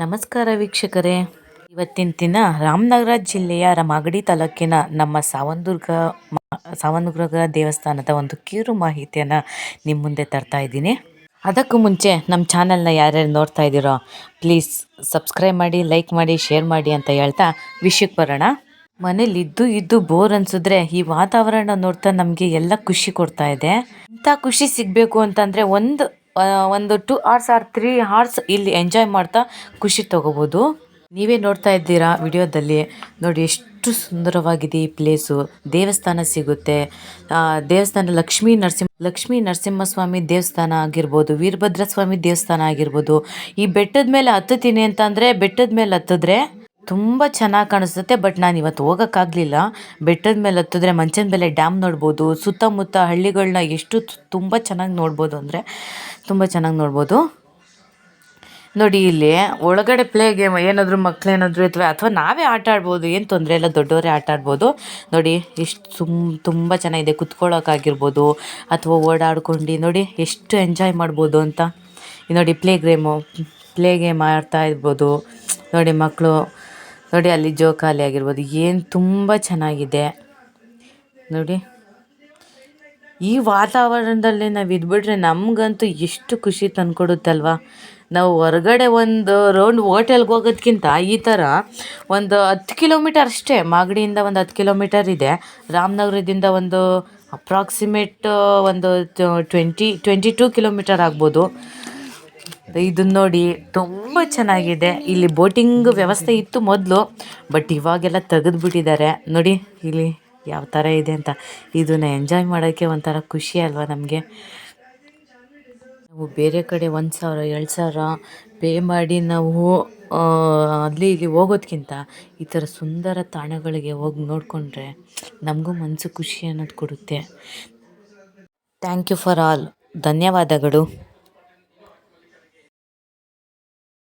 ನಮಸ್ಕಾರ ವೀಕ್ಷಕರೇ. ಇವತ್ತಿನ ದಿನ ರಾಮನಗರ ಜಿಲ್ಲೆಯ ಮಾಗಡಿ ತಾಲೂಕಿನ ನಮ್ಮ ಸಾವಂದುರ್ಗ ಸಾವಂದುರ್ಗ ದೇವಸ್ಥಾನದ ಒಂದು ಕಿರು ಮಾಹಿತಿಯನ್ನು ನಿಮ್ಮ ಮುಂದೆ ತರ್ತಾ ಇದ್ದೀನಿ. ಅದಕ್ಕೂ ಮುಂಚೆ ನಮ್ಮ ಚಾನಲ್ನ ಯಾರ್ಯಾರು ನೋಡ್ತಾ ಇದ್ದೀರೋ, ಪ್ಲೀಸ್ ಸಬ್ಸ್ಕ್ರೈಬ್ ಮಾಡಿ, ಲೈಕ್ ಮಾಡಿ, ಶೇರ್ ಮಾಡಿ ಅಂತ ಹೇಳ್ತಾ ವಿಷಯಕ್ಕೆ ಬರೋಣ. ಮನೇಲಿ ಇದ್ದು ಇದ್ದು ಬೋರ್ ಅನ್ಸಿದ್ರೆ ಈ ವಾತಾವರಣ ನೋಡ್ತಾ ನಮಗೆ ಎಲ್ಲ ಖುಷಿ ಕೊಡ್ತಾ ಇದೆ. ಇಂಥ ಖುಷಿ ಸಿಗಬೇಕು ಅಂತಂದರೆ ಒಂದು ಒಂದು two hours or three hours ಇಲ್ಲಿ ಎಂಜಾಯ್ ಮಾಡ್ತಾ ಖುಷಿ ತಗೋಬೋದು. ನೀವೇ ನೋಡ್ತಾ ಇದ್ದೀರಾ ವಿಡಿಯೋದಲ್ಲಿ? ನೋಡಿ ಎಷ್ಟು ಸುಂದರವಾಗಿದೆ ಈ ಪ್ಲೇಸು ದೇವಸ್ಥಾನ ಸಿಗುತ್ತೆ. ದೇವಸ್ಥಾನ ಲಕ್ಷ್ಮೀ ನರಸಿಂಹ, ಲಕ್ಷ್ಮೀ ನರಸಿಂಹಸ್ವಾಮಿ ದೇವಸ್ಥಾನ ಆಗಿರ್ಬೋದು ವೀರಭದ್ರ ಸ್ವಾಮಿ ದೇವಸ್ಥಾನ ಆಗಿರ್ಬೋದು. ಈ ಬೆಟ್ಟದ ಮೇಲೆ ಹತ್ತುತ್ತೀನಿ ಅಂತಂದರೆ ಬೆಟ್ಟದ ಮೇಲೆ ಹತ್ತಿದ್ರೆ ತುಂಬ ಚೆನ್ನಾಗಿ ಕಾಣಿಸುತ್ತೆ, ಬಟ್ ನಾನು ಇವತ್ತು ಹೋಗೋಕ್ಕಾಗಲಿಲ್ಲ. ಬೆಟ್ಟದ ಮೇಲೆ ಹತ್ತಿದ್ರೆ ಮಂಚನ ಬೆಲೆ ಡ್ಯಾಮ್ ನೋಡ್ಬೋದು, ಸುತ್ತಮುತ್ತ ಹಳ್ಳಿಗಳನ್ನ ಎಷ್ಟು ತುಂಬ ಚೆನ್ನಾಗಿ ನೋಡ್ಬೋದು ಅಂದರೆ, ತುಂಬ ಚೆನ್ನಾಗಿ ನೋಡ್ಬೋದು. ನೋಡಿ ಇಲ್ಲಿ, ಒಳಗಡೆ ಪ್ಲೇ ಗೇಮ್ ಏನಾದರೂ ಮಕ್ಕಳೇನಾದರೂ ಇರ್ತವೆ ಅಥವಾ ನಾವೇ ಆಟ ಆಡ್ಬೋದು, ಏನು ತೊಂದರೆ ಇಲ್ಲ ದೊಡ್ಡವರೇ ಆಟ ಆಡ್ಬೋದು. ನೋಡಿ, ಎಷ್ಟು ಸುಮ್, ತುಂಬ ಚೆನ್ನಾಗಿದೆ ಕುತ್ಕೊಳ್ಳೋಕ್ಕಾಗಿರ್ಬೋದು ಅಥವಾ ಓಡಾಡ್ಕೊಂಡು, ನೋಡಿ, ಎಷ್ಟು ಎಂಜಾಯ್ ಮಾಡ್ಬೋದು ಅಂತ. ನೋಡಿ, ಪ್ಲೇ ಗೇಮು, ಪ್ಲೇ ಗೇಮ್ ಆಡ್ತಾ ಇರ್ಬೋದು. ನೋಡಿ ಮಕ್ಕಳು ನೋಡಿ, ಅಲ್ಲಿ ಜೋಕಾಲಿ ಆಗಿರ್ಬೋದು. ಏನು ತುಂಬ ಚೆನ್ನಾಗಿದೆ. ನೋಡಿ. ಈ ವಾತಾವರಣದಲ್ಲಿ ನಾವು ಇದ್ಬಿಟ್ರೆ ನಮಗಂತೂ ಎಷ್ಟು ಖುಷಿ ತಂದುಕೊಡುತ್ತಲ್ವ? ನಾವು ಹೊರಗಡೆ ಒಂದು ರೌಂಡ್ ಹೋಟೆಲ್ಗೆ ಹೋಗೋದ್ಕಿಂತ ಈ ಥರ ಒಂದು ಹತ್ತು ಕಿಲೋಮೀಟರ್ ಅಷ್ಟೇ. ಮಾಗಡಿಯಿಂದ ಒಂದು ಹತ್ತು ಕಿಲೋಮೀಟರ್ ಇದೆ. ರಾಮನಗರದಿಂದ ಒಂದು ಅಪ್ರಾಕ್ಸಿಮೇಟ್ ಒಂದು ಟ್ವೆಂಟಿ ಟ್ವೆಂಟಿ ಟೂ ಕಿಲೋಮೀಟರ್ ಆಗ್ಬೋದು. ಇದನ್ನ ನೋಡಿ ತುಂಬ ಚೆನ್ನಾಗಿದೆ. ಇಲ್ಲಿ ಬೋಟಿಂಗ್ ವ್ಯವಸ್ಥೆ ಇತ್ತು ಮೊದಲು, ಬಟ್ ಇವಾಗೆಲ್ಲ ತೆಗೆದುಬಿಟ್ಟಿದ್ದಾರೆ. ನೋಡಿ ಇಲ್ಲಿ ಯಾವ ಥರ ಇದೆ ಅಂತ. ಇದನ್ನ ಎಂಜಾಯ್ ಮಾಡೋಕ್ಕೆ ಒಂಥರ ಖುಷಿ ಅಲ್ವಾ ನಮಗೆ. ನಾವು ಬೇರೆ ಕಡೆ ಒಂದು ಸಾವಿರ, ಎರಡು ಸಾವಿರ ಪೇ ಮಾಡಿ ನಾವು ಅಲ್ಲಿ ಇಲ್ಲಿ ಹೋಗೋದ್ಕಿಂತ ಈ ಥರ ಸುಂದರ ತಾಣಗಳಿಗೆ ಹೋಗಿ ನೋಡಿಕೊಂಡ್ರೆ ನಮಗೂ ಮನಸ್ಸು ಖುಷಿ ಅನ್ನೋದು ಕೊಡುತ್ತೆ. ಥ್ಯಾಂಕ್ ಯು ಫಾರ್ ಆಲ್ ಧನ್ಯವಾದಗಳು.